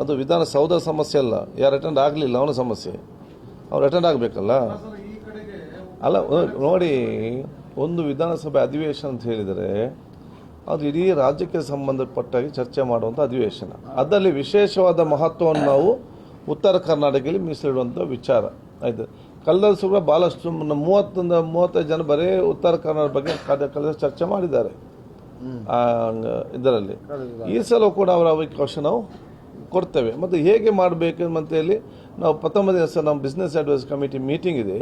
ಅದು ವಿಧಾನಸೌಧ ಸಮಸ್ಯೆ ಅಲ್ಲ. ಯಾರು ಅಟೆಂಡ್ ಆಗಲಿಲ್ಲ ಅವನ ಸಮಸ್ಯೆ. ಅವ್ರು ಅಟೆಂಡ್ ಆಗಬೇಕಲ್ಲ? ಅಲ್ಲ ನೋಡಿ ಒಂದು ವಿಧಾನಸಭೆ ಅಧಿವೇಶನ ಅಂತ ಹೇಳಿದರೆ ಅದು ಇಡೀ ರಾಜ್ಯಕ್ಕೆ ಸಂಬಂಧಪಟ್ಟಾಗಿ ಚರ್ಚೆ ಮಾಡುವಂಥ ಅಧಿವೇಶನ. ಅದರಲ್ಲಿ ವಿಶೇಷವಾದ ಮಹತ್ವವನ್ನು ನಾವು ಉತ್ತರ ಕರ್ನಾಟಕದಲ್ಲಿ ಮೀಸಲಿಡುವಂಥ ವಿಚಾರ. ಆಯಿತು. ಕಳೆದ ಸುರ ಭಾಳಷ್ಟು ಮೂವತ್ತೊಂದು ಮೂವತ್ತೈದು ಜನ ಬರೀ ಉತ್ತರ ಕರ್ನಾಟಕ ಬಗ್ಗೆ ಕಳೆದ ಚರ್ಚೆ ಮಾಡಿದ್ದಾರೆ. ಇದರಲ್ಲಿ. ಈ ಸಲ ಕೂಡ ಅವರ ಅವಕಾಶ ನಾವು ಕೊಡ್ತೇವೆ. ಮತ್ತು ಹೇಗೆ ಮಾಡಬೇಕು ಅಂತೇಳಿ ನಾವು ಪ್ರಥಮ ದಿವಸ ನಮ್ಮ ಬಿಸ್ನೆಸ್ ಅಡ್ವೈಸ್ ಕಮಿಟಿ ಮೀಟಿಂಗ್ ಇದೆ.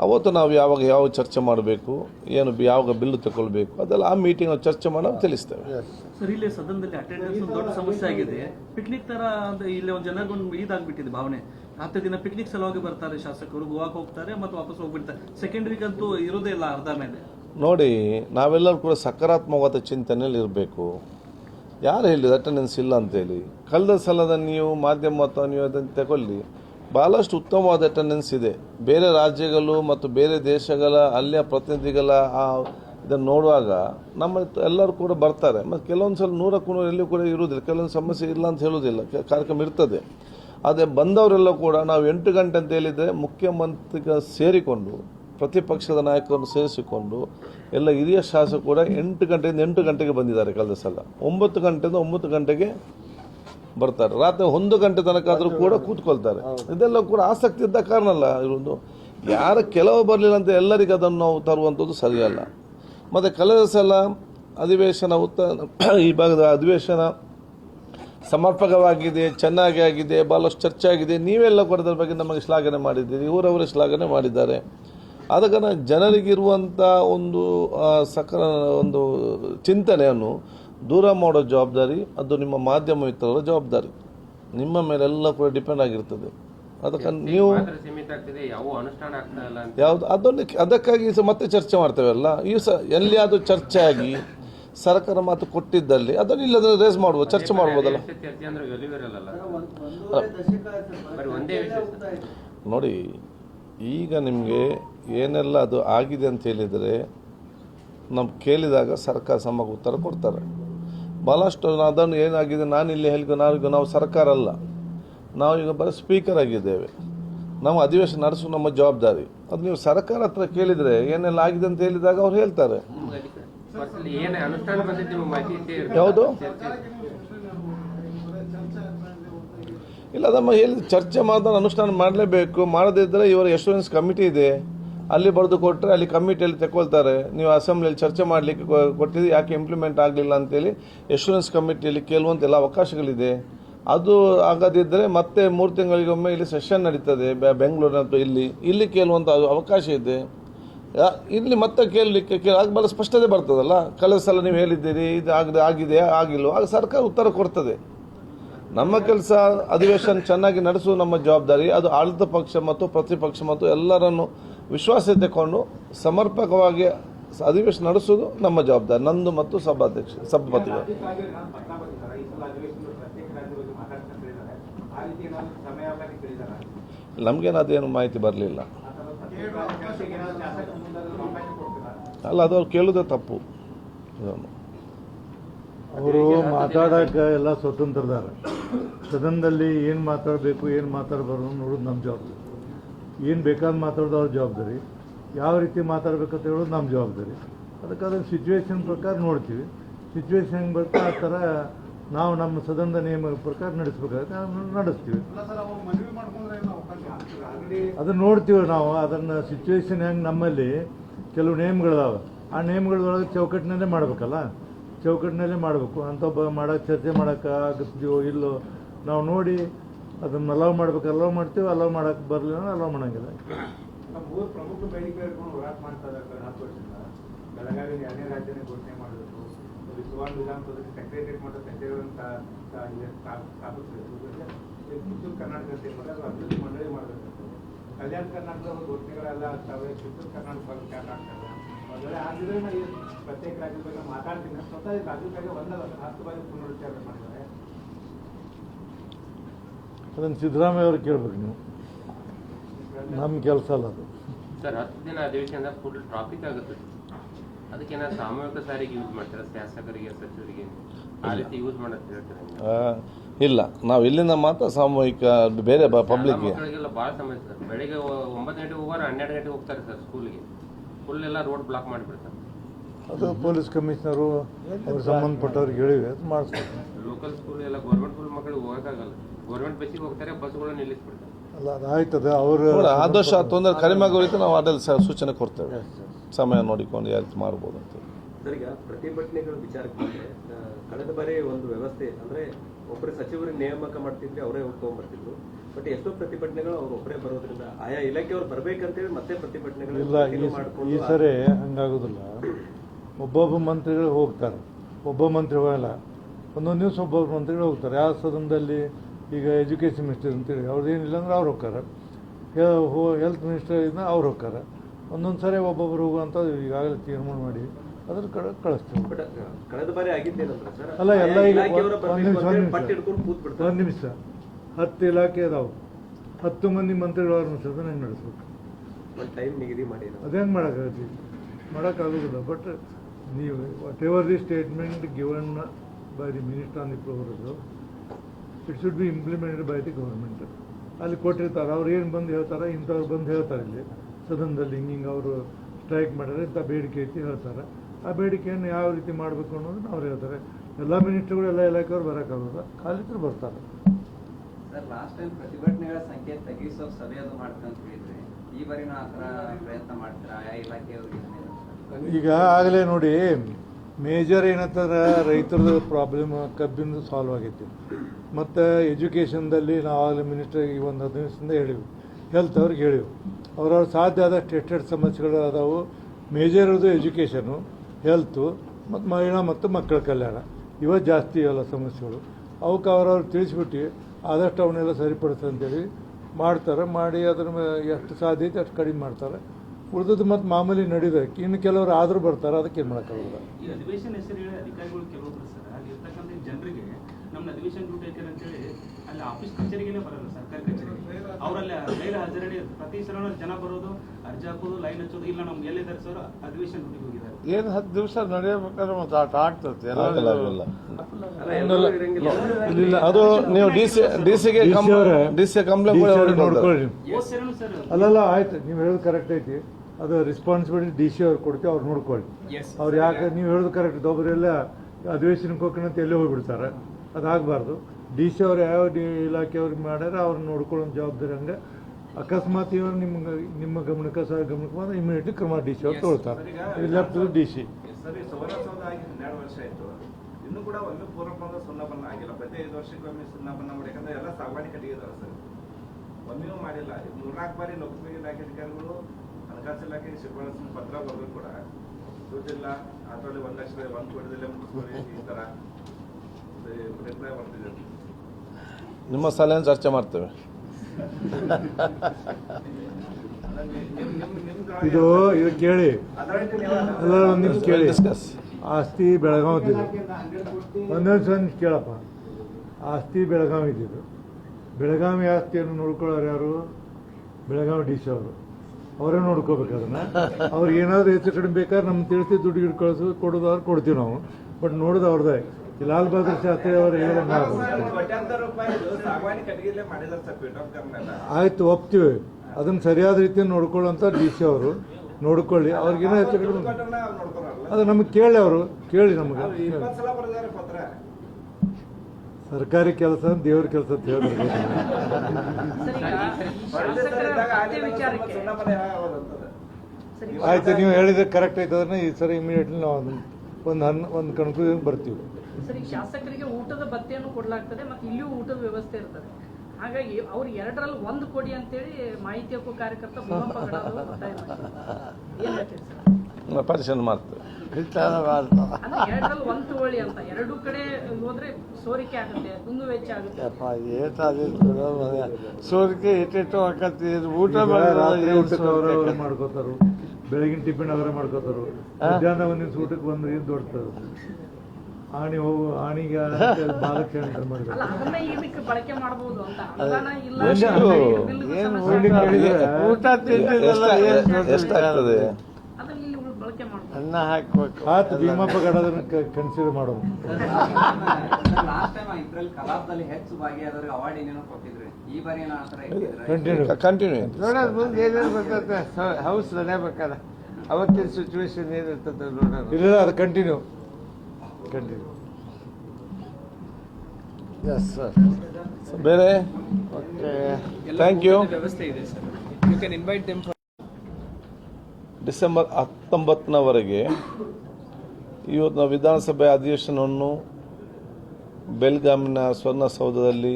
ಅವತ್ತು ನಾವು ಯಾವಾಗ ಯಾವ ಚರ್ಚೆ ಮಾಡಬೇಕು ಏನು ಬಿ- ಯಾವಾಗ ಬಿಲ್ಲು ತಗೊಳ್ಬೇಕು ಅದೆಲ್ಲ ಆ ಮೀಟಿಂಗ್ ನಾವು ಚರ್ಚೆ ಮಾಡಿ ನಾವು ತಿಳಿಸ್ತೇವೆ. ಸರ್ ಇಲ್ಲಿ ಸದನದಲ್ಲಿ ಅಟೆಂಡೆನ್ಸ್ ಒಂದು ದೊಡ್ಡ ಸಮಸ್ಯೆ ಆಗಿದೆ. ಪಿಕ್ನಿಕ್ ತರ ಅಂದ್ರೆ ಇಲ್ಲಿ ಒಂದು ಜನಗೊಂದು ಇದಾಗ್ಬಿಟ್ಟಿದೆ ಭಾವನೆ. ಹತ್ತು ದಿನ ಪಿಕ್ನಿಕ್ ಸಲುವಾಗಿ ಬರ್ತಾರೆ ಶಾಸಕರು ಗೋವಾಕ್ಕೆ ಹೋಗ್ತಾರೆ ಮತ್ತು ವಾಪಸ್ ಹೋಗ್ಬಿಡ್ತಾರೆ. ಸೆಕೆಂಡ್ ವೀಕ್ ಅಂತೂ ಇರೋದೇ ಇಲ್ಲ ಅರ್ಧ ಮೇಲೆ. ನೋಡಿ ನಾವೆಲ್ಲರೂ ಕೂಡ ಸಕಾರಾತ್ಮಕವಾದ ಚಿಂತನೆಯಲ್ಲಿ ಇರಬೇಕು. ಯಾರು ಹೇಳಿದ ಅಟೆಂಡೆನ್ಸ್ ಇಲ್ಲ ಅಂತೇಳಿ ಕಳೆದ ಸಲದ ನೀವು ಮಾಧ್ಯಮ ಅಥವಾ ನೀವು ಅದನ್ನು ತಗೊಳ್ಳಿ. ಭಾಳಷ್ಟು ಉತ್ತಮವಾದ ಅಟೆಂಡೆನ್ಸ್ ಇದೆ. ಬೇರೆ ರಾಜ್ಯಗಳು ಮತ್ತು ಬೇರೆ ದೇಶಗಳ ಅಲ್ಲಿಯ ಪ್ರತಿನಿಧಿಗಳ ಆ ಇದನ್ನು ನೋಡುವಾಗ ನಮ್ಮ ಎಲ್ಲರೂ ಕೂಡ ಬರ್ತಾರೆ. ಮತ್ತು ಕೆಲವೊಂದು ಸಲ ನೂರಕ್ಕೂ ನೂರು ಎಲ್ಲಿ ಕೂಡ ಇರುವುದಿಲ್ಲ. ಕೆಲವೊಂದು ಸಮಸ್ಯೆ ಇಲ್ಲ ಅಂತ ಹೇಳುವುದಿಲ್ಲ. ಕಾರ್ಯಕ್ರಮ ಇರ್ತದೆ. ಆದರೆ ಬಂದವರೆಲ್ಲ ಕೂಡ ನಾವು ಎಂಟು ಗಂಟೆ ಅಂತ ಹೇಳಿದರೆ ಮುಖ್ಯಮಂತ್ರಿಗ ಸೇರಿಕೊಂಡು ಪ್ರತಿಪಕ್ಷದ ನಾಯಕರನ್ನು ಸೇರಿಸಿಕೊಂಡು ಎಲ್ಲ ಹಿರಿಯ ಶಾಸಕರು ಕೂಡ ಎಂಟು ಗಂಟೆಯಿಂದ ಎಂಟು ಗಂಟೆಗೆ ಬಂದಿದ್ದಾರೆ ಕಳೆದ ಸಲ. ಒಂಬತ್ತು ಗಂಟೆಯಿಂದ ಒಂಬತ್ತು ಗಂಟೆಗೆ ಬರ್ತಾರೆ. ರಾತ್ರಿ ಒಂದು ಗಂಟೆ ತನಕ ಆದರೂ ಕೂಡ ಕೂತ್ಕೊಳ್ತಾರೆ. ಇದೆಲ್ಲ ಕೂಡ ಆಸಕ್ತಿ ಇದ್ದ ಕಾರಣ ಅಲ್ಲ ಇರೋದು ಯಾರು ಕೆಲವು ಬರಲಿಲ್ಲ ಅಂತ ಎಲ್ಲರಿಗೂ ಅದನ್ನು ನಾವು ತರುವಂಥದ್ದು ಸರಿಯಲ್ಲ. ಮತ್ತು ಕಳೆದ ಸಲ ಅಧಿವೇಶನ ಉತ್ತ ಈ ಭಾಗದ ಅಧಿವೇಶನ ಸಮರ್ಪಕವಾಗಿದೆ ಚೆನ್ನಾಗಿ ಆಗಿದೆ ಭಾಳಷ್ಟು ಚರ್ಚೆ ಆಗಿದೆ. ನೀವೆಲ್ಲ ಕೂಡ ಅದರ ಬಗ್ಗೆ ನಮಗೆ ಶ್ಲಾಘನೆ ಮಾಡಿದ್ದೀರಿ. ಇವರವರು ಶ್ಲಾಘನೆ ಮಾಡಿದ್ದಾರೆ. ಆದ ಕಾರಣ ಜನರಿಗಿರುವಂಥ ಒಂದು ಸಕಲ ಒಂದು ಚಿಂತನೆಯನ್ನು ದೂರ ಮಾಡೋ ಜವಾಬ್ದಾರಿ ಅದು ನಿಮ್ಮ ಮಾಧ್ಯಮ ಮಿತ್ರರ ಜವಾಬ್ದಾರಿ. ನಿಮ್ಮ ಮೇಲೆಲ್ಲ ಕೂಡ ಡಿಪೆಂಡ್ ಆಗಿರ್ತದೆ. ಅದಕ್ಕೆ ನೀವು ಯಾವುದು ಅದನ್ನು ಅದಕ್ಕಾಗಿ ಸಹ ಮತ್ತೆ ಚರ್ಚೆ ಮಾಡ್ತೇವಲ್ಲ ಈ ಸಹ ಎಲ್ಲಿಯಾದರೂ ಚರ್ಚೆ ಆಗಿ ಸರ್ಕಾರ ಮಾತು ಕೊಟ್ಟಿದ್ದಲ್ಲಿ ಅದನ್ನು ಇಲ್ಲದ್ರೆ ರೇಸ್ ಮಾಡ್ಬೋದು ಚರ್ಚೆ ಮಾಡ್ಬೋದಲ್ಲ ನೋಡಿ ಈಗ ನಿಮಗೆ ಏನೆಲ್ಲ ಅದು ಆಗಿದೆ ಅಂತ ಹೇಳಿದರೆ ನಾವು ಕೇಳಿದಾಗ ಸರ್ಕಾರ ಸಮ ಉತ್ತರ ಕೊಡ್ತಾರೆ. ಭಾಳಷ್ಟು ಅದನ್ನು ಏನಾಗಿದೆ, ನಾನು ಇಲ್ಲಿ ಹೇಳಿದ ನಾವು ನಾವು ಸರ್ಕಾರ ಅಲ್ಲ. ನಾವು ಈಗ ಬರೀ ಸ್ಪೀಕರ್ ಆಗಿದ್ದೇವೆ. ನಾವು ಅಧಿವೇಶನ ನಡೆಸೋ ನಮ್ಮ ಜವಾಬ್ದಾರಿ. ಅದು ನೀವು ಸರ್ಕಾರ ಹತ್ರ ಕೇಳಿದರೆ ಏನೆಲ್ಲ ಆಗಿದೆ ಅಂತ ಹೇಳಿದಾಗ ಅವ್ರು ಹೇಳ್ತಾರೆ. ಯಾವುದು? ಇಲ್ಲ ಅದಮ್ಮ ಹೇಳಿ ಚರ್ಚೆ ಮಾಡಿದ್ರೆ ಅನುಷ್ಠಾನ ಮಾಡಲೇಬೇಕು. ಮಾಡದಿದ್ದರೆ ಇವರ ಎಷ್ಟೊಂದು ಕಮಿಟಿ ಇದೆ. ಅಲ್ಲಿ ಬರೆದು ಕೊಟ್ಟರೆ ಅಲ್ಲಿ ಕಮಿಟಿಯಲ್ಲಿ ತಗೊಳ್ತಾರೆ ನೀವು ಅಸೆಂಬ್ಲಿಯಲ್ಲಿ ಚರ್ಚೆ ಮಾಡಲಿಕ್ಕೆ ಕೊಟ್ಟಿದ್ದು ಯಾಕೆ ಇಂಪ್ಲಿಮೆಂಟ್ ಆಗಲಿಲ್ಲ ಅಂತೇಳಿ ಎಶ್ಯೂರೆನ್ಸ್ ಕಮಿಟಿಯಲ್ಲಿ ಕೇಳುವಂಥ ಎಲ್ಲ ಅವಕಾಶಗಳಿದೆ. ಅದು ಆಗದಿದ್ದರೆ ಮತ್ತೆ ಮೂರು ತಿಂಗಳಿಗೊಮ್ಮೆ ಇಲ್ಲಿ ಸೆಷನ್ ನಡೀತದೆ ಬೆಂಗಳೂರಿನ ಇಲ್ಲಿ. ಇಲ್ಲಿ ಕೇಳುವಂಥ ಅವಕಾಶ ಇದೆ. ಇಲ್ಲಿ ಮತ್ತೆ ಕೇಳಲಿಕ್ಕೆ ಕೇಳಿ, ಆಗ ಬಹಳ ಸ್ಪಷ್ಟತೆ ಬರ್ತದಲ್ಲ? ಕಳೆದ ಸಲ ನೀವು ಹೇಳಿದ್ದೀರಿ, ಇದು ಆಗದೆ, ಆಗಿದೆ ಆಗಿಲ್ಲ ಆಗ ಸರ್ಕಾರ ಉತ್ತರ ಕೊಡ್ತದೆ. ನಮ್ಮ ಕೆಲಸ ಅಧಿವೇಶನ ಚೆನ್ನಾಗಿ ನಡೆಸುವ ನಮ್ಮ ಜವಾಬ್ದಾರಿ, ಅದು ಆಡಳಿತ ಪಕ್ಷ ಮತ್ತು ಪ್ರತಿಪಕ್ಷ ಮತ್ತು ಎಲ್ಲರನ್ನು ವಿಶ್ವಾಸ ತಗೊಂಡು ಸಮರ್ಪಕವಾಗಿ ಸ- ಅಧಿವೇಶನ ನಡೆಸೋದು ನಮ್ಮ ಜವಾಬ್ದಾರಿ. ನಂದು ಮತ್ತು ಸಭಾಧ್ಯಕ್ಷ ಸಭಾಪತಿಗಳು. ನಮಗೇನು ಅದೇನು ಮಾಹಿತಿ ಬರಲಿಲ್ಲ. ಅಲ್ಲ ಅದು ಅವ್ರು ಕೇಳೋದೇ ತಪ್ಪು. ಅವರು ಮಾತಾಡಕ್ಕೆ ಎಲ್ಲ ಸ್ವತಂತ್ರದಾರ ಸದನದಲ್ಲಿ ಏನು ಮಾತಾಡಬೇಕು ಏನು ಮಾತಾಡಬಾರ್ದು ನೋಡೋದು ನಮ್ಮ ಜವಾಬ್ದಾರಿ. ಏನು ಬೇಕಾದ ಮಾತಾಡೋದು ಅವ್ರ ಜವಾಬ್ದಾರಿ. ಯಾವ ರೀತಿ ಮಾತಾಡ್ಬೇಕಂತ ಹೇಳೋದು ನಮ್ಮ ಜವಾಬ್ದಾರಿ. ಅದಕ್ಕಾದ್ರೆ ಅದನ್ನು ಸಿಚುವೇಶನ್ ಪ್ರಕಾರ ನೋಡ್ತೀವಿ. ಸಿಚುವೇಶನ್ ಹೆಂಗೆ ಬರುತ್ತೆ ಆ ಥರ ನಾವು ನಮ್ಮ ಸದನದ ನಿಯಮ ಪ್ರಕಾರ ನಡೆಸ್ಬೇಕಾಗುತ್ತೆ ನಡೆಸ್ತೀವಿ. ಅದನ್ನು ನೋಡ್ತೀವಿ ನಾವು ಅದನ್ನು ಸಿಚುವೇಶನ್ ಹೆಂಗೆ ನಮ್ಮಲ್ಲಿ ಕೆಲವು ನೇಮ್ಗಳಿದಾವೆ ಆ ನೇಮ್ಗಳೊಳಗೆ ಚೌಕಟ್ಟಿನಲ್ಲೇ ಮಾಡಬೇಕಲ್ಲ? ಚೌಕಟ್ಟಿನಲ್ಲೇ ಮಾಡಬೇಕು. ಅಂಥೊಬ್ಬ ಮಾಡೋಕೆ ಚರ್ಚೆ ಮಾಡೋಕ್ಕೆ ಆಗುತ್ತೋ ಇಲ್ಲೋ ನಾವು ನೋಡಿ ಅದನ್ನ ಅಲೌ ಮಾಡ್ಬೇಕು ಅಲೌ ಮಾಡ್ತೀವಿ ಅಲೌ ಮಾಡೋಕೆ ಬರಲಿಲ್ಲ ಅಲೌ ಮಾಡೋಂಗಿಲ್ಲ. ಪ್ರಮುಖ ಬೇಡಿಕೆ ಮಾಡ್ತಾ ಬೆಳಗಾವಿ ರಾಜ್ಯನೇ ಘೋಷಣೆ ಮಾಡಬೇಕು ಕಿತ್ತೂರು ಕರ್ನಾಟಕ ಮಂಡಳಿ ಮಾಡಬೇಕು ಕಲ್ಯಾಣ ಕರ್ನಾಟಕದ ಆಗ್ತಾವೆ. ಕರ್ನಾಟಕ ಅದೆಲ್ಲ ಆಗಿದ್ರೆ ನಾವು ಪ್ರತ್ಯೇಕ ರಾಜ್ಯದ ಬಗ್ಗೆ ಮಾತಾಡ್ತೀನಿ. ಸ್ವತಃ ರಾಜ್ಯದ ಒಂದಲ್ಲ ಹತ್ತು ಬಾರಿ ಪುನರುಚ್ಚಾರ ಮಾಡಿದ್ದಾರೆ. ಅದನ್ನು ಸಿದ್ದರಾಮಯ್ಯ ಅವ್ರಿಗೆ ಕೇಳ್ಬೇಕು ನೀವು. ನಮ್ಮ ಕೆಲಸ ಅಲ್ಲ ಅದು. ಸರ್ ಹತ್ತು ದಿನ ಅಧಿವೇಶನ ಫುಲ್ ಟ್ರಾಫಿಕ್ ಆಗುತ್ತೆ. ಅದಕ್ಕೆ ಸಾಮೂಹಿಕ ಸಾರಿಗೆ ಯೂಸ್ ಮಾಡ್ತಾರೆ? ಶಾಸಕರಿಗೆ ಸಚಿವರಿಗೆ? ಆ ರೀತಿ ಯೂಸ್ ಮಾಡತ್ತೆ ಹೇಳ್ತಾರೆ ಇಲ್ಲ. ನಾವು ಇಲ್ಲಿಂದ ಮಾತ್ರ ಸಾಮೂಹಿಕ ಬೇರೆ ಪಬ್ಲಿಕ್ ಪಬ್ಲಿಕ್ಗೆ ಮಕ್ಕಳಿಗೆಲ್ಲ ಭಾಳ ಸಮಸ್ಯೆ ಸರ್. ಬೆಳಿಗ್ಗೆ ಒಂಬತ್ತು ಗಂಟೆಗೆ ಹೋಗೋರು ಹನ್ನೆರಡು ಗಂಟೆಗೆ ಹೋಗ್ತಾರೆ ಸರ್ ಸ್ಕೂಲಿಗೆ ಫುಲ್ ಎಲ್ಲ ರೋಡ್ ಬ್ಲಾಕ್ ಮಾಡಿಬಿಡ್ತಾರೆ ಅದು ಪೊಲೀಸ್ ಕಮಿಷನರು ಅವ್ರ ಸಂಬಂಧಪಟ್ಟವ್ರಿಗೆ ಹೇಳಿವೆ. ಅದು ಮಾಡಿಸ್ತಾರೆ ಲೋಕಲ್ ಸ್ಕೂಲ್ ಎಲ್ಲ ಗೌರ್ಮೆಂಟ್ ಸ್ಕೂಲ್ ಮಕ್ಕಳಿಗೆ ಹೋಗೋಕ್ಕಾಗಲ್ಲ. ಗೌರ್ಮೆಂಟ್ ಬಸ್ಸಿಗೆ ಹೋಗ್ತಾರೆ ಬಸ್ಗಳನ್ನ ನಿಲ್ಲಿಸ್ಬಿಡ್ತಾರೆ. ಅಲ್ಲ ಅದು ಆಯ್ತದ ಅವರು ಆದಷ್ಟು ಆ ತೊಂದರೆ ಕಡಿಮೆ ಆಗೋರಿತು ನಾವು ಅದರಲ್ಲಿ ಸ- ಸೂಚನೆ ಕೊಡ್ತೇವೆ. ಸಮಯ ನೋಡಿಕೊಂಡು ಯಾವ ರೀತಿ ಮಾಡ್ಬೋದು ಅಂತ. ಸರ್ ಈಗ ಪ್ರತಿಭಟನೆಗಳ ವಿಚಾರಕ್ಕೆ ಬಂದ್ರೆ ಕಳೆದ ಬಾರಿ ಒಂದು ವ್ಯವಸ್ಥೆ ಅಂದ್ರೆ ಒಬ್ಬರು ಸಚಿವರಿಗೆ ನೇಮಕ ಮಾಡ್ತಿದ್ರೆ ಅವರೇ ಹೋಗ್ಕೊಂಡ್ಬರ್ತಿದ್ರು ಬಟ್ ಎಷ್ಟೋ ಪ್ರತಿಭಟನೆಗಳು ಅವ್ರು ಒಬ್ಬರೇ ಬರೋದ್ರಿಂದ ಆಯಾ ಇಲಾಖೆಯವ್ರು ಬರ್ಬೇಕಂತೇಳಿ ಮತ್ತೆ ಪ್ರತಿಭಟನೆಗಳು ಇಲ್ಲ ಈ ಮಾಡ್ಕೊಂಡು ಸರಿ ಹಂಗಾಗೋದಿಲ್ಲ. ಒಬ್ಬೊಬ್ಬ ಮಂತ್ರಿಗಳು ಹೋಗ್ತಾರೆ. ಒಬ್ಬ ಮಂತ್ರಿ ಹೋಗಲ್ಲ. ಒಂದೊಂದು ದಿವಸ ಒಬ್ಬೊಬ್ಬ ಮಂತ್ರಿಗಳು ಹೋಗ್ತಾರೆ. ಯಾವ ಸದನದಲ್ಲಿ ಈಗ ಎಜುಕೇಷನ್ ಮಿನಿಸ್ಟರ್ ಅಂತೇಳಿ ಅವ್ರದ್ದು ಏನಿಲ್ಲ ಅಂದ್ರೆ ಅವ್ರು ಹೋಗ್ತಾರೆ. ಹೆಲ್ತ್ ಮಿನಿಸ್ಟರ್ ಇದ್ದ ಅವ್ರು ಹೋಗ್ತಾರೆ. ಒಂದೊಂದು ಸಾರಿ ಒಬ್ಬೊಬ್ರು ಹೋಗುವಂಥ ಈಗಾಗಲೇ ತೀರ್ಮಾನ ಮಾಡಿ ಅದ್ರ ಕಡೆ ಕಳಿಸ್ತೀವಿ. ಕಳೆದ ಬಾರಿ ಸರ್? ಅಲ್ಲ ಎಲ್ಲ ಈಗ ಒಂದು ನಿಮಿಷ ಒಂದು ನಿಮಿಷ. ಹತ್ತು ಇಲಾಖೆ ಅದಾವು. ಹತ್ತು ಮಂದಿ ಮಂತ್ರಿಗಳು ಸದನ ಹೆಂಗೆ ನಡೆಸ್ಬೇಕು. ಟೈಮ್ ನಿಗದಿ ಮಾಡಿ ನಾವು. ಅದು ಹೆಂಗೆ ಮಾಡೋಕ್ಕಾಗತ್ತೆ ಮಾಡೋಕ್ಕಾಗೋದಿಲ್ಲ ಬಟ್ ನೀವು whatever the statement given by the minister on the progress it should be implemented by the government ಅಲ್ಲಿ ಕೊಟ್ಟಿರ್ತಾರೆ. ಅವ್ರು ಏನು ಬಂದು ಹೇಳ್ತಾರೆ ಇಂಥವ್ರು ಬಂದು ಹೇಳ್ತಾರೆ ಇಲ್ಲಿ. ಸದನದಲ್ಲಿ ಹಿಂಗೆ ಹಿಂಗೆ ಅವರು ಸ್ಟ್ರೈಕ್ ಮಾಡಿದ್ರೆ ಇಂಥ ಬೇಡಿಕೆ ಐತಿ ಹೇಳ್ತಾರೆ. ಆ ಬೇಡಿಕೆಯನ್ನು ಯಾವ ರೀತಿ ಮಾಡಬೇಕು ಅನ್ನೋದನ್ನ ಅವ್ರು ಹೇಳ್ತಾರೆ. ಎಲ್ಲ ಮಿನಿಸ್ಟ್ರುಗಳು ಎಲ್ಲ ಇಲಾಖೆಯವ್ರು ಬರೋಕ್ಕಾಗಲ್ಲ ಖಾಲಿದ್ರು ಬರ್ತಾರೆ. ಸರ್ ಲಾಸ್ಟ್ ಟೈಮ್ ಪ್ರತಿಭಟನೆಗಳ ಸಂಖ್ಯೆ ತಗ್ಗಿಸೋ ಸಭೆ ಅದು ಹೇಳಿದ್ರಿ. ಈ ಆ ಥರ ಪ್ರಯತ್ನ ಮಾಡ್ತೀರಾ? ಆಯಾ ಇಲಾಖೆಯವ್ರಿಗೆ ಈಗ ಆಗಲೇ ನೋಡಿ ಮೇಜರ್ ಏನಂತಂದ್ರೆ ರೈತರದ ಪ್ರಾಬ್ಲಮ್ ಕಬ್ಬಿನ ಸಾಲ್ವ್ ಆಗೈತಿ. ಮತ್ತು ಎಜುಕೇಷನ್ದಲ್ಲಿ ನಾವು ಆಗಲೇ ಮಿನಿಸ್ಟರ್ ಈ ಒಂದು ಹದಿನೈದು ದಿವಸದಿಂದ ಹೇಳಿವಿ. ಹೆಲ್ತ್ ಅವ್ರಿಗೆ ಹೇಳಿವಿ. ಅವ್ರವ್ರ ಸಾಧ್ಯ ಆದಷ್ಟು ಎಷ್ಟೆಷ್ಟು ಸಮಸ್ಯೆಗಳು ಅದಾವು. ಮೇಜರ್ ಇರೋದು ಎಜುಕೇಷನು ಹೆಲ್ತು ಮತ್ತು ಮಹಿಳಾ ಮತ್ತು ಮಕ್ಕಳ ಕಲ್ಯಾಣ. ಇವ ಜಾಸ್ತಿ ಇವೆಲ್ಲ ಸಮಸ್ಯೆಗಳು. ಅವಕ್ಕೆ ಅವ್ರವ್ರು ತಿಳಿಸ್ಬಿಟ್ಟು ಆದಷ್ಟು ಅವನ್ನೆಲ್ಲ ಸರಿಪಡಿಸ್ತಂತೇಳಿ ಮಾಡ್ತಾರೆ. ಮಾಡಿ ಅದ್ರ ಎಷ್ಟು ಸಾಧ್ಯ ಐತೆ ಅಷ್ಟು ಕಡಿಮೆ ಮಾಡ್ತಾರೆ. ಉಳಿದದ್ದು ಮತ್ತೆ ಮಾಮೂಲಿ ನಡೀದೆ. ಇನ್ನು ಕೆಲವರು ಆದರೂ ಬರ್ತಾರೆ ಅದಕ್ಕೆ ಏನು ಮಾಡೋಕ್ಕಾಗಲ್ಲ ಈ ಅಧಿವೇಶನ ಹೆಸರು ಹೇಳಿ ಅಧಿಕಾರಿಗಳು ಕೆಲವೊಬ್ರು ಸರ್? ಅಲ್ಲಿ ಇರ್ತಕ್ಕಂಥ ಜನರಿಗೆ ನಮ್ಮ ಅಧಿವೇಶನ ಡ್ಯೂಟಿ ಹಾಕ್ಯಾರ ಅಂತೇಳಿ ಅಲ್ಲಿ ಆಫೀಸ್ ಕಚೇರಿಗೇನೆ ಬರಲ್ಲ ಸರ್ಕಾರಿ ಕಚೇರಿಗೆ. ಅವರಲ್ಲಿ ಗೈರು ಹಾಜರಡಿ ಪ್ರತಿ ಸಲ ಜನ ಬರೋದು ಅರ್ಜಿ ಹಾಕೋದು ಲೈನ್ ಹಚ್ಚೋದು ಇಲ್ಲ ನಮ್ಗೆ ಎಲ್ಲಿದ್ದಾರೆ ಸರ್? ಅಧಿವೇಶನ ಡ್ಯೂಟಿಗೆ ಹೋಗಿದ್ದಾರೆ. ಏನು ಹತ್ತು ದಿವಸ ನಡೆಯಬೇಕಾದ್ರೆ ಮತ್ತೆ ಆಟ ಆಗ್ತದೆ. ಎಲ್ಲ ಅದು ನೀವು ಡಿ ಸಿ ಡಿ ಸಿಗೆ ಡಿ ಸಿ ಕಂಪ್ಲೇಂಟ್ ನೋಡ್ಕೊಳ್ಳಿ. ಅಲ್ಲಲ್ಲ ಆಯ್ತು. ನೀವು ಹೇಳೋದು ಕರೆಕ್ಟ್ ಐತಿ. ಅದು ರೆಸ್ಪಾನ್ಸಿಬಿಲಿಟಿ ಡಿ ಸಿ ಅವ್ರು ಕೊಡ್ತೀವಿ ಅವ್ರು ನೋಡ್ಕೊಳ್ಳಿ. ಅವ್ರು ಯಾಕೆ ನೀವು ಹೇಳೋದು ಕರೆಕ್ಟ್ ಒಬ್ಬರೆಲ್ಲ ಅಧಿವೇಶನಕ್ಕೆ ಹೋಗ್ಕೊಂಡಂತ ಎಲ್ಲೇ ಹೋಗ್ಬಿಡ್ತಾರೆ. ಅದಾಗಬಾರ್ದು. ಡಿ ಸಿ ಅವ್ರು ಯಾವ ಡಿ ಇಲಾಖೆಯವ್ರಿಗೆ ಮಾಡ್ಯಾರ ಅವ್ರನ್ನ ನೋಡ್ಕೊಳ್ಳೋ ಜವಾಬ್ದಾರಿ ಹಂಗೆ. ಅಕಸ್ಮಾತ್ ಇವರು ನಿಮ್ಮ ನಿಮ್ಮ ಗಮನಕ್ಕೆ ಸಹ ಗಮನಕ್ಕೆ ಬಂದ್ರೆ ಇಮಿಡಿಯೇಟ್ಲಿ ಕ್ರಮ ಡಿ ಸಿ ಅವ್ರು ತೊಗೊಳ್ತಾರೆ ಲೆಫ್ಟ್ ಡಿ ಸಿ ಇನ್ನೂ ಕೂಡ ಒಂದು ಪೂರ್ವಪದ ಆಗಿಲ್ಲ. ಪ್ರತಿ ಐದು ವರ್ಷಕ್ಕೊಮ್ಮೆ ಸುಣ್ಣಬಣ್ಣ ಮಾಡಿ ಯಾಕಂದ್ರೆ ಎಲ್ಲ ಸಾಗವಾಣಿ ಸರ್. ಒಮ್ಮೆಯೂ ಮಾಡಿಲ್ಲ. ಮೂರ್ನಾಲ್ಕು ಬಾರಿ ಲೋಕಸಭೆ ಇಲಾಖೆ ಅಧಿಕಾರಿಗಳು ಹಣಕಾಸು ಇಲಾಖೆ ಶಿಫಾರಸಿನ ಪತ್ರ ಬರೆದ್ರು ಕೂಡ ದುಡ್ಡಿಲ್ಲ ಅದರಲ್ಲಿ ಒಂದು ಲಕ್ಷ ಒಂದು ಕೋಟಿದಲ್ಲೇ ಮುಗಿಸ್ಕೊಳ್ಳಿ ಈ ಥರ ಅಭಿಪ್ರಾಯ ಬರ್ತಿದೆ. ನಿಮ್ಮ ಸಲಹೆ ಚರ್ಚೆ ಮಾಡ್ತೇವೆ. ಇದು ಇದು ಕೇಳಿ. ಎಲ್ಲ ನೀವು ಅಲ್ಲ ಒಂದು ಕೇಳಿ. ಡಿಸ್ಕಸ್ ಆಸ್ತಿ ಬೆಳಗಾವ್ ಇದ್ದಿದ್ದು ಒಂದೊಂದು ಸಲ ಕೇಳಪ್ಪ. ಆಸ್ತಿ ಬೆಳಗಾವಿ ಇದ್ದಿದ್ದು ಬೆಳಗಾವಿ ಆಸ್ತಿಯನ್ನು ನೋಡ್ಕೊಳ್ಳೋರು ಯಾರು? ಬೆಳಗಾವಿ ಡಿ ಸಿ ಅವರು. ಅವರೇ ನೋಡ್ಕೋಬೇಕು ಅದನ್ನ. ಅವ್ರಿಗೆ ಏನಾದ್ರು ಹೆಚ್ಚು ಕಡಿಮೆ ಬೇಕಾದ್ರೆ ನಮ್ಗೆ ತಿಳಿಸಿ ದುಡ್ಡು ಗಿಡ ಕಳಿಸು ಕೊಡೋದಾದ್ರೆ ಕೊಡ್ತೀವಿ ನಾವು. ಬಟ್ ನೋಡೋದು ಅವ್ರದ್ದೇ. ಲಾಲ್ ಬಹದ್ದೂರ್ ಶಾಸ್ತ್ರಿ ಅವರು ಕರ್ನೆಲ್ಲ ಆಯ್ತು, ಒಪ್ತೀವಿ. ಅದನ್ನ ಸರಿಯಾದ ರೀತಿಯಲ್ಲಿ ನೋಡ್ಕೊಳ್ಳೋಂಥ ಡಿ ಸಿ ಅವರು. ನೋಡ್ಕೊಳ್ಳಿ. ಅವ್ರಿಗೇನೋ ಹೆಚ್ಚು ಕಡಿಮೆ. ಅದು ನಮಗೆ ಕೇಳಿ ಅವರು. ಕೇಳಿ ನಮಗೆ ಅವ್ರು ಇಪ್ಪತ್ತು ಸಲ ಬರೆದಾರೆ ಪತ್ರ ಸರ್ಕಾರಿ ಕೆಲಸ ದೇವ್ರ ಕೆಲಸ ಅಂತ ಹೇಳಿದ್ರೆ ಆಯ್ತು ನೀವು ಹೇಳಿದ್ರೆ ಕರೆಕ್ಟ್ ಐತೆ ಅದನ್ನ ಈ ಸರಿ ಇಮಿಡಿಯೇಟ್ಲಿ ನಾವು ಅದನ್ನ ಒಂದು ಹನ್ ಒಂದು ಕನ್ಕ್ಲೂಷನ್ ಬರ್ತೀವಿ. ಸರಿ ಶಾಸಕರಿಗೆ ಊಟದ ಭತ್ಯೆಯನ್ನು ಕೊಡಲಾಗ್ತದೆ ಮತ್ತೆ ಇಲ್ಲಿಯೂ ಊಟದ ವ್ಯವಸ್ಥೆ ಇರ್ತದೆ. ಹಾಗಾಗಿ ಅವ್ರು ಎರಡರಲ್ಲಿ ಒಂದು ಕೊಡಿ ಅಂತೇಳಿ ಮಾಹಿತಿ ಹಕ್ಕು ಕಾರ್ಯಕರ್ತ ಭೂಮಪ್ಪ ಗಡಾದು ವಿಚಾರ ಮಾಡ್ತಾವ ಎರಡರಲ್ಲಿ ಒಂದು ತಗೊಳ್ಳಿ ಅಂತ. ಎರಡೂ ಕಡೆ ಹೋದ್ರೆ ಸೋರಿಕೆ ಆಗುತ್ತೆ ದುಂದು ವೆಚ್ಚ ಆಗುತ್ತೆ. ಯಪ್ಪ ಏಟಾದಿತ್ತು ಸೋರಿಕೆ ಇಟ್ಟಿಟ್ಟು ಹಾಕತ್ತಿ ಊಟ ಮಾಡಿದ್ರೆ? ಮಾಡ್ಕೋತಾರು. ಬೆಳಗಿನ ಟಿಫಿನ್ ಅವರೇ ಮಾಡ್ಕೋತಾರು. ಮಧ್ಯಾಹ್ನ ಒಂದಿನ ಊಟಕ್ಕೆ ಬಂದು ಏನು ದೊಡ್ಡದು ಆಣಿ ಹೋಗು ಆಣಿಗೆ ಬಾಲಕ್ಕೆ ಬಳಕೆ ಏನು ಊಟ ತಿಂಡಿದೆಲ್ಲ ಎಷ್ಟಾಗ್ತದೆ ಅದನ್ನ ಇಲ್ಲಿ ಬಳಕೆ ಬಳಕೆ ಮಾಡ್ಬೋದು ಅನ್ನ ಹಾಕ್ಬೇಕು. ಆತು ಭೀಮಪ್ಪ ಗಡದನ್ನ ಕನ್ಸಿಡರ್ ಮಾಡೋದು. ಕಂಟಿನ್ಯೂ ಕಂಟಿನ್ಯೂ ನೋಡೋಣ ಮುಂದೆ ಏನೇನು ಬರ್ತೈತೆ ಹೌಸ್ ಬೇಕಾದ ಅವತ್ತಿನ ಸಿಚುವೇಶನ್ ಏನಿರ್ತದೆ ನೋಡೋದು. ಇಲ್ಲ ಅದು ಕಂಟಿನ್ಯೂ ಕಂಟಿನ್ಯೂ ಎಸ್ ಸರ್ ಬೇರೆ? ಓಕೆ ಥ್ಯಾಂಕ್ ಯು ವ್ಯವಸ್ಥೆ ಇದೆ sir you can invite them December ಹತ್ತೊಂಬತ್ತನವರೆಗೆ ಇವತ್ತು ನಾವು ವಿಧಾನಸಭೆ ಅಧಿವೇಶನವನ್ನು ಬೆಲ್ಗಾಮಿನ ಸ್ವರ್ಣಸೌಧದಲ್ಲಿ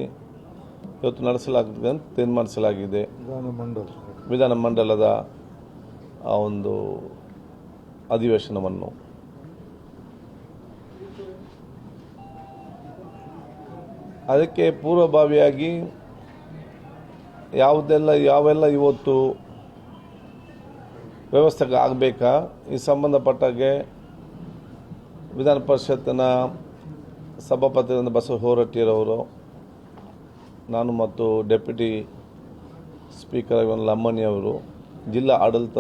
ಇವತ್ತು ನಡೆಸಲಾಗುತ್ತದೆ ಅಂತ ತೀರ್ಮಾನಿಸಲಾಗಿದೆ. ವಿಧಾನ ಮಂಡಲದ ಆ ಒಂದು ಅಧಿವೇಶನವನ್ನು. ಅದಕ್ಕೆ ಪೂರ್ವಭಾವಿಯಾಗಿ ಯಾವುದೆಲ್ಲ ಯಾವೆಲ್ಲ ಇವತ್ತು ವ್ಯವಸ್ಥೆ ಆಗಬೇಕಾ? ಈ ಸಂಬಂಧಪಟ್ಟಾಗೆ ವಿಧಾನ ಪರಿಷತ್ತಿನ ಸಭಾಪತಿಯಿಂದ ಬಸವ ಹೋರಟ್ಟಿಯರವರು ನಾನು ಮತ್ತು ಡೆಪ್ಯೂಟಿ ಸ್ಪೀಕರ್ ಅವರು ಜಿಲ್ಲಾ ಆಡಳಿತ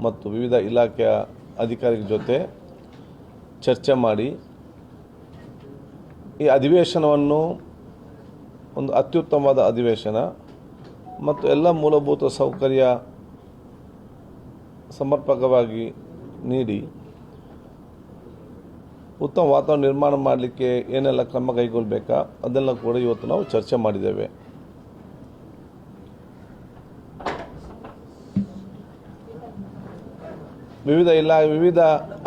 ಮತ್ತು ವಿವಿಧ ಇಲಾಖೆಯ ಅಧಿಕಾರಿಗಳ ಜೊತೆ ಚರ್ಚೆ ಮಾಡಿ ಈ ಅಧಿವೇಶನವನ್ನು ಒಂದು ಅತ್ಯುತ್ತಮವಾದ ಅಧಿವೇಶನ ಮತ್ತು ಎಲ್ಲ ಮೂಲಭೂತ ಸೌಕರ್ಯ ಸಮರ್ಪಕವಾಗಿ ನೀಡಿ ಉತ್ತಮ ವಾತಾವರಣ ನಿರ್ಮಾಣ ಮಾಡಲಿಕ್ಕೆ ಏನೆಲ್ಲ ಕ್ರಮ ಕೈಗೊಳ್ಳಬೇಕಾ ಅದೆಲ್ಲ ಕೂಡ ಇವತ್ತು ನಾವು ಚರ್ಚೆ ಮಾಡಿದ್ದೇವೆ. ವಿವಿಧ ಇಲಾ, ವಿವಿಧ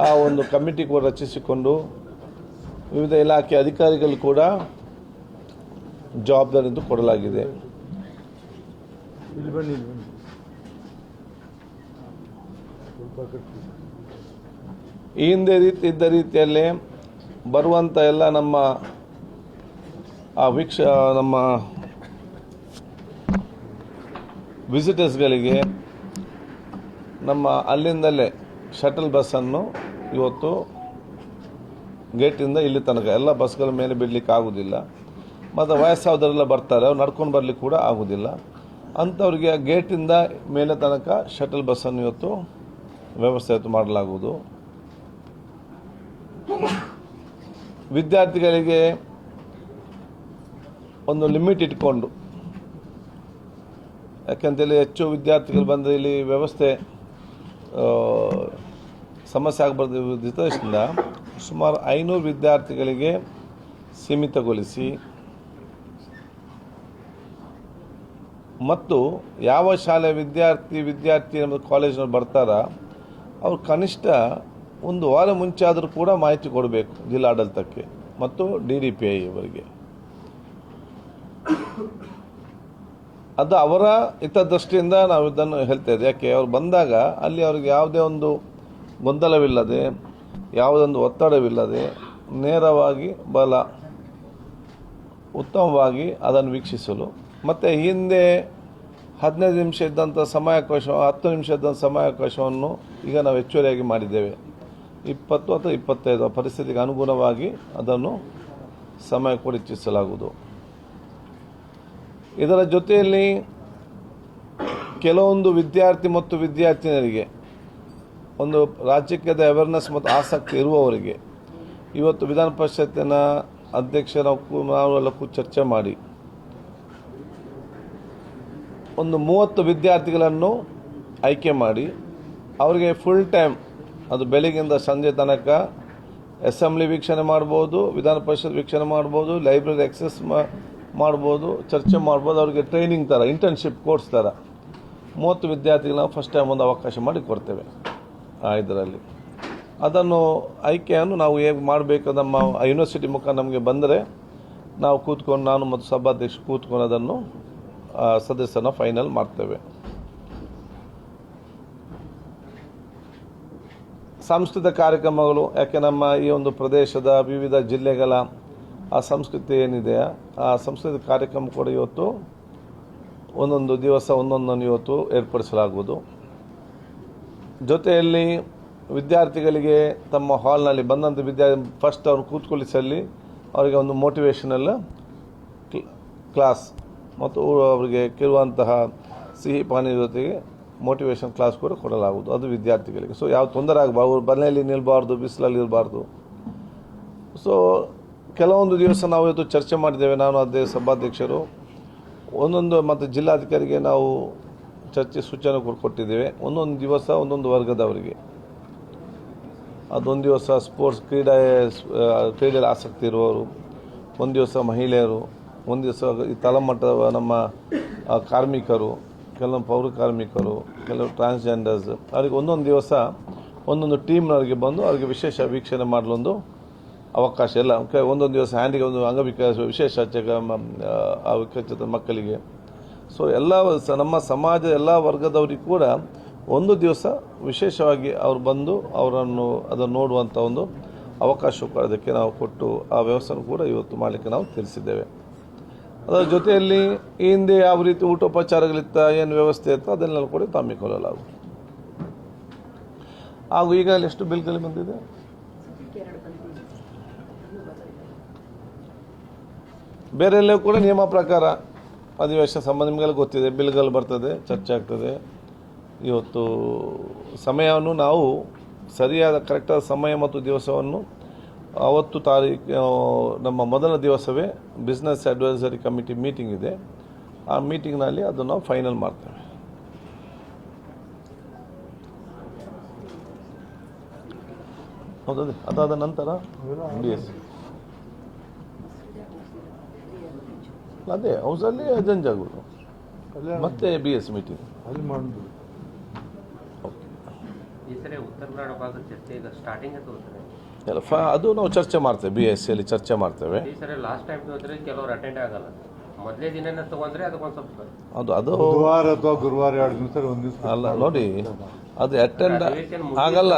ಆ ಒಂದು ಕಮಿಟಿ ಕೂಡ ರಚಿಸಿಕೊಂಡು ವಿವಿಧ ಇಲಾಖೆ ಅಧಿಕಾರಿಗಳು ಕೂಡ ಜವಾಬ್ದಾರಿಯನ್ನು ಕೊಡಲಾಗಿದೆ ಇಲ್ಲಿ ಬನ್ನಿ ಇಲ್ಲಿ ಬನ್ನಿ ಸ್ವಲ್ಪ ಕಟ್ಟಿ ಈ ಹಿಂದೆ ರೀತಿ ಇದ್ದ ರೀತಿಯಲ್ಲಿ ಬರುವಂಥ ಎಲ್ಲ ನಮ್ಮ ಆ ವೀಕ್ಷ ನಮ್ಮ ವಿಸಿಟರ್ಸ್ಗಳಿಗೆ ನಮ್ಮ ಅಲ್ಲಿಂದಲೇ ಶಟಲ್ ಬಸ್ಸನ್ನು ಇವತ್ತು ಗೇಟಿಂದ ಇಲ್ಲಿ ತನಕ. ಎಲ್ಲ ಬಸ್ಗಳ ಮೇಲೆ ಬಿಡಲಿಕ್ಕೆ ಆಗೋದಿಲ್ಲ. ಮತ್ತು ವಯಸ್ಸಾದವರೆಲ್ಲ ಬರ್ತಾರೆ. ಅವ್ರು ನಡ್ಕೊಂಡು ಬರಲಿಕ್ಕೆ ಕೂಡ ಆಗೋದಿಲ್ಲ. ಅಂಥವ್ರಿಗೆ ಗೇಟಿಂದ ಮೇಲೆ ತನಕ ಶಟಲ್ ಬಸ್ಸನ್ನು ಇವತ್ತು ವ್ಯವಸ್ಥೆ ಮಾಡಲಾಗುವುದು. ವಿದ್ಯಾರ್ಥಿಗಳಿಗೆ ಒಂದು ಲಿಮಿಟ್ ಇಟ್ಕೊಂಡು, ಯಾಕೆಂತೇಳಿ ಹೆಚ್ಚು ವಿದ್ಯಾರ್ಥಿಗಳು ಬಂದರೆ ಇಲ್ಲಿ ವ್ಯವಸ್ಥೆ ಸಮಸ್ಯೆ ಆಗಬಾರ್ದು ಹಿತದೃಷ್ಟಿಯಿಂದ ಸುಮಾರು ಐನೂರು ವಿದ್ಯಾರ್ಥಿಗಳಿಗೆ ಸೀಮಿತಗೊಳಿಸಿ, ಮತ್ತು ಯಾವ ಶಾಲೆ ವಿದ್ಯಾರ್ಥಿ ವಿದ್ಯಾರ್ಥಿ ಮತ್ತು ಕಾಲೇಜಿನವರು ಬರ್ತಾರ ಅವ್ರು ಕನಿಷ್ಠ ಒಂದು ವಾರ ಮುಂಚೆ ಆದರೂ ಕೂಡ ಮಾಹಿತಿ ಕೊಡಬೇಕು ಜಿಲ್ಲಾಡಳಿತಕ್ಕೆ ಮತ್ತು ಡಿ ಡಿ ಪಿ ಐ ಅವರಿಗೆ. ಅದು ಅವರ ಹಿತದೃಷ್ಟಿಯಿಂದ ನಾವು ಇದನ್ನು ಹೇಳ್ತಾ ಯಾಕೆ? ಅವ್ರು ಬಂದಾಗ ಅಲ್ಲಿ ಅವ್ರಿಗೆ ಯಾವುದೇ ಒಂದು ಗೊಂದಲವಿಲ್ಲದೆ, ಯಾವುದೊಂದು ಒತ್ತಡವಿಲ್ಲದೆ ನೇರವಾಗಿ ಬಲ, ಉತ್ತಮವಾಗಿ ಅದನ್ನು ವೀಕ್ಷಿಸಲು. ಮತ್ತು ಹಿಂದೆ ಹದಿನೈದು ನಿಮಿಷ ಇದ್ದಂಥ ಸಮಯಾವಕಾಶ ಹತ್ತು ನಿಮಿಷ ಇದ್ದಂಥ ಸಮಯಾವಕಾಶವನ್ನು ಈಗ ನಾವು ಹೆಚ್ಚುವರಿಯಾಗಿ ಮಾಡಿದ್ದೇವೆ. ಇಪ್ಪತ್ತು ಅಥವಾ ಇಪ್ಪತ್ತೈದು ಪರಿಸ್ಥಿತಿಗೆ ಅನುಗುಣವಾಗಿ ಅದನ್ನು ಸಮಯ ಕೂಡ ಹೆಚ್ಚಿಸಲಾಗುವುದು. ಇದರ ಜೊತೆಯಲ್ಲಿ ಕೆಲವೊಂದು ವಿದ್ಯಾರ್ಥಿ ಮತ್ತು ವಿದ್ಯಾರ್ಥಿನಿಯರಿಗೆ, ಒಂದು ರಾಜಕೀಯದ ಅವೇರ್ನೆಸ್ ಮತ್ತು ಆಸಕ್ತಿ ಇರುವವರಿಗೆ, ಇವತ್ತು ವಿಧಾನ ಪರಿಷತ್ತಿನ ಅಧ್ಯಕ್ಷರ ನಾವು ಎಲ್ಲಕ್ಕೂ ಚರ್ಚೆ ಮಾಡಿ ಒಂದು ಮೂವತ್ತು ವಿದ್ಯಾರ್ಥಿಗಳನ್ನು ಆಯ್ಕೆ ಮಾಡಿ, ಅವರಿಗೆ ಫುಲ್ ಟೈಮ್ ಅದು ಬೆಳಗ್ಗಿಂದ ಸಂಜೆ ತನಕ ಅಸೆಂಬ್ಲಿ ವೀಕ್ಷಣೆ ಮಾಡ್ಬೋದು, ವಿಧಾನ ಪರಿಷತ್ ವೀಕ್ಷಣೆ ಮಾಡ್ಬೋದು ಲೈಬ್ರರಿ ಆಕ್ಸೆಸ್ ಮಾಡ್ಬೋದು, ಚರ್ಚೆ ಮಾಡ್ಬೋದು, ಅವರಿಗೆ ಟ್ರೈನಿಂಗ್ ಥರ ಇಂಟರ್ನ್ಶಿಪ್ ಕೋರ್ಸ್ ಥರ ಮೂವತ್ತು ವಿದ್ಯಾರ್ಥಿಗಳನ್ನ ಫಸ್ಟ್ ಟೈಮ್ ಒಂದು ಅವಕಾಶ ಮಾಡಿ ಕೊಡ್ತೇವೆ ಆ ಇದರಲ್ಲಿ. ಅದನ್ನು ಆಯ್ಕೆಯನ್ನು ನಾವು ಹೇಗೆ ಮಾಡಬೇಕು ನಮ್ಮ ಯೂನಿವರ್ಸಿಟಿ ಮುಖ ನಮಗೆ ಬಂದರೆ, ನಾವು ಕೂತ್ಕೊಂಡು ನಾನು ಮತ್ತು ಸಭಾಧ್ಯಕ್ಷ ಕೂತ್ಕೊಂಡು ಅದನ್ನು ಆ, ಸದಸ್ಯರನ್ನ ಫೈನಲ್ ಮಾಡ್ತೇವೆ. ಸಾಂಸ್ಕೃತಿಕ ಕಾರ್ಯಕ್ರಮಗಳು ಯಾಕೆ ನಮ್ಮ ಈ ಒಂದು ಪ್ರದೇಶದ ವಿವಿಧ ಜಿಲ್ಲೆಗಳ ಆ ಸಂಸ್ಕೃತಿ ಏನಿದೆ ಆ ಸಂಸ್ಕೃತಿಕ ಕಾರ್ಯಕ್ರಮ ಕೂಡ ಇವತ್ತು ಒಂದೊಂದು ದಿವಸ ಒಂದೊಂದನ್ನು ಇವತ್ತು ಏರ್ಪಡಿಸಲಾಗುವುದು. ಜೊತೆಯಲ್ಲಿ ವಿದ್ಯಾರ್ಥಿಗಳಿಗೆ ತಮ್ಮ ಹಾಲ್ನಲ್ಲಿ ಬಂದಂಥ ವಿದ್ಯಾರ್ಥಿ ಫಸ್ಟ್ ಅವ್ರು ಕೂತ್ಕೊಳ್ಳಿಸಲ್ಲಿ ಅವರಿಗೆ ಒಂದು ಮೋಟಿವೇಶನಲ್ ಕ್ಲಾಸ್ ಮತ್ತು ಅವರಿಗೆ ಕೇಳುವಂತಹ ಸಿಹಿ ಪಾನೀಯ ಜೊತೆಗೆ ಮೋಟಿವೇಶನ್ ಕ್ಲಾಸ್ ಕೂಡ ಕೊಡಲಾಗುವುದು. ಅದು ವಿದ್ಯಾರ್ಥಿಗಳಿಗೆ. ಸೊ ಯಾವ ತೊಂದರೆ ಆಗಬಾರ್ದು, ಅವ್ರು ಮನೆಯಲ್ಲಿ ನಿಲ್ಲಬಾರ್ದು ಬಿಸಿಲಲ್ಲಿ ಇರಬಾರ್ದು. ಸೊ ಕೆಲವೊಂದು ದಿವಸ ನಾವು ಇವತ್ತು ಚರ್ಚೆ ಮಾಡಿದ್ದೇವೆ. ನಾನು ಅದೇ ಸಭಾಧ್ಯಕ್ಷರು. ಒಂದೊಂದು ಮತ್ತು ಜಿಲ್ಲಾಧಿಕಾರಿಗೆ ನಾವು ಚರ್ಚೆ ಸೂಚನೆ ಕೊಟ್ಟಿದ್ದೇವೆ. ಒಂದೊಂದು ದಿವಸ, ಒಂದೊಂದು ವರ್ಗದವರಿಗೆ. ಅದೊಂದು ದಿವಸ ಸ್ಪೋರ್ಟ್ಸ್ ಕ್ರೀಡೆ ಕ್ರೀಡೆಯಲ್ಲಿ ಆಸಕ್ತಿ ಇರುವವರು. ಒಂದು ದಿವಸ ಮಹಿಳೆಯರು. ಒಂದು ದಿವಸ ಈ ತಳಮಟ್ಟದ ನಮ್ಮ ಕಾರ್ಮಿಕರು, ಕೆಲವೊಂದು ಪೌರ ಕಾರ್ಮಿಕರು, ಕೆಲವು ಟ್ರಾನ್ಸ್ಜೆಂಡರ್ಸ್ ಅವರಿಗೆ ಒಂದೊಂದು ದಿವಸ ಒಂದೊಂದು ಟೀಮ್ನವರಿಗೆ ಬಂದು ಅವರಿಗೆ ವಿಶೇಷ ವೀಕ್ಷಣೆ ಮಾಡಲೊಂದು ಅವಕಾಶ ಎಲ್ಲ. ಒಂದೊಂದು ದಿವಸ ಹ್ಯಾಂಡಿಗೆ ಒಂದು ಅಂಗವಿಕಾಸ ವಿಶೇಷ ವಿಕಚಿತ ಮಕ್ಕಳಿಗೆ. ಸೊ ಎಲ್ಲ ನಮ್ಮ ಸಮಾಜದ ಎಲ್ಲ ವರ್ಗದವರಿಗೆ ಕೂಡ ಒಂದು ದಿವಸ ವಿಶೇಷವಾಗಿ ಅವರು ಬಂದು ಅವರನ್ನು ಅದನ್ನು ನೋಡುವಂಥ ಒಂದು ಅವಕಾಶ ಅದಕ್ಕೆ ನಾವು ಕೊಟ್ಟು ಆ ವ್ಯವಸ್ಥೆಯನ್ನು ಕೂಡ ಇವತ್ತು ಮಾಡಲಿಕ್ಕೆ ನಾವು ತಿಳಿಸಿದ್ದೇವೆ. ಅದರ ಜೊತೆಯಲ್ಲಿ ಈ ಹಿಂದೆ ಯಾವ ರೀತಿ ಊಟೋಪಚಾರಗಳಿತ್ತ, ಏನು ವ್ಯವಸ್ಥೆ ಇತ್ತು, ಅದನ್ನೆಲ್ಲ ಕೂಡ ತಮ್ಮಿಕೊಳ್ಳಲಾಗುವುದು ಹಾಗೂ ಈಗಾಗಲೇ ಎಷ್ಟು ಬಿಲ್ಗಳು ಬಂದಿದೆ? ಬೇರೆ ಎಲ್ಲ ಕೂಡ ನಿಯಮ ಪ್ರಕಾರ ಅಧಿವೇಶನ ಸಂಬಂಧ, ನಿಮಗೆಲ್ಲ ಗೊತ್ತಿದೆ, ಬಿಲ್ಗಳು ಬರ್ತದೆ, ಚರ್ಚೆ ಆಗ್ತದೆ. ಇವತ್ತು ಸಮಯವನ್ನು ನಾವು ಸರಿಯಾದ, ಕರೆಕ್ಟಾದ ಸಮಯ ಮತ್ತು ದಿವಸವನ್ನು ಅವತ್ತು ತಾರೀಕು ನಮ್ಮ ಮೊದಲ ದಿವಸವೇ ಬಿಸ್ನೆಸ್ ಅಡ್ವೈಸರಿ ಕಮಿಟಿ ಮೀಟಿಂಗ್ ಇದೆ. ಆ ಮೀಟಿಂಗ್ನಲ್ಲಿ ಅದನ್ನು ನಾವು ಫೈನಲ್ ಮಾಡ್ತೇವೆ. ಹೌದದೇ ಅದಾದ ನಂತರ ಬಿ ಎಸ್ ಅದೇ ಹೌಸಲ್ಲಿ ಅಜೆಂಜ್ ಆಗೋದು ಮತ್ತೆ ಬಿ ಎಸ್ ಮೀಟಿಂಗ್ ಅಲ್ಲಿ ಮಾಡೋದು ಈ ಸರಿ ಉತ್ತರ ಕನ್ನಡ ಭಾಗದ ಚರ್ಚೆ ಈಗ ಸ್ಟಾರ್ಟಿಂಗ್ ತಗೋತಾರೆ ಎಲ್ಲ ಫ ಅದು ನಾವು ಚರ್ಚೆ ಮಾಡ್ತೇವೆ ಬಿ ಎಸ್ ಸಿಯಲ್ಲಿ ಚರ್ಚೆ ಮಾಡ್ತೇವೆ. ಈ ಸರಿ ಲಾಸ್ಟ್ ಟೈಮ್ ಕೆಲವ್ರು ಅಟೆಂಡ್ ಆಗಲ್ಲ. ಮೊದಲೇ ದಿನನೇ ತಗೊಂಡ್ರೆ ಅದಕ್ಕೊಂದು ಸ್ವಲ್ಪ ಅದು ಅದು ಗುರುವಾರ ಅಥವಾ ಗುರುವಾರ ಎರಡು ದಿವಸ ಒಂದು ದಿವಸ ಅಲ್ಲ ನೋಡಿ ಅದು ಅಟೆಂಡ್ ಆಗಲ್ಲ.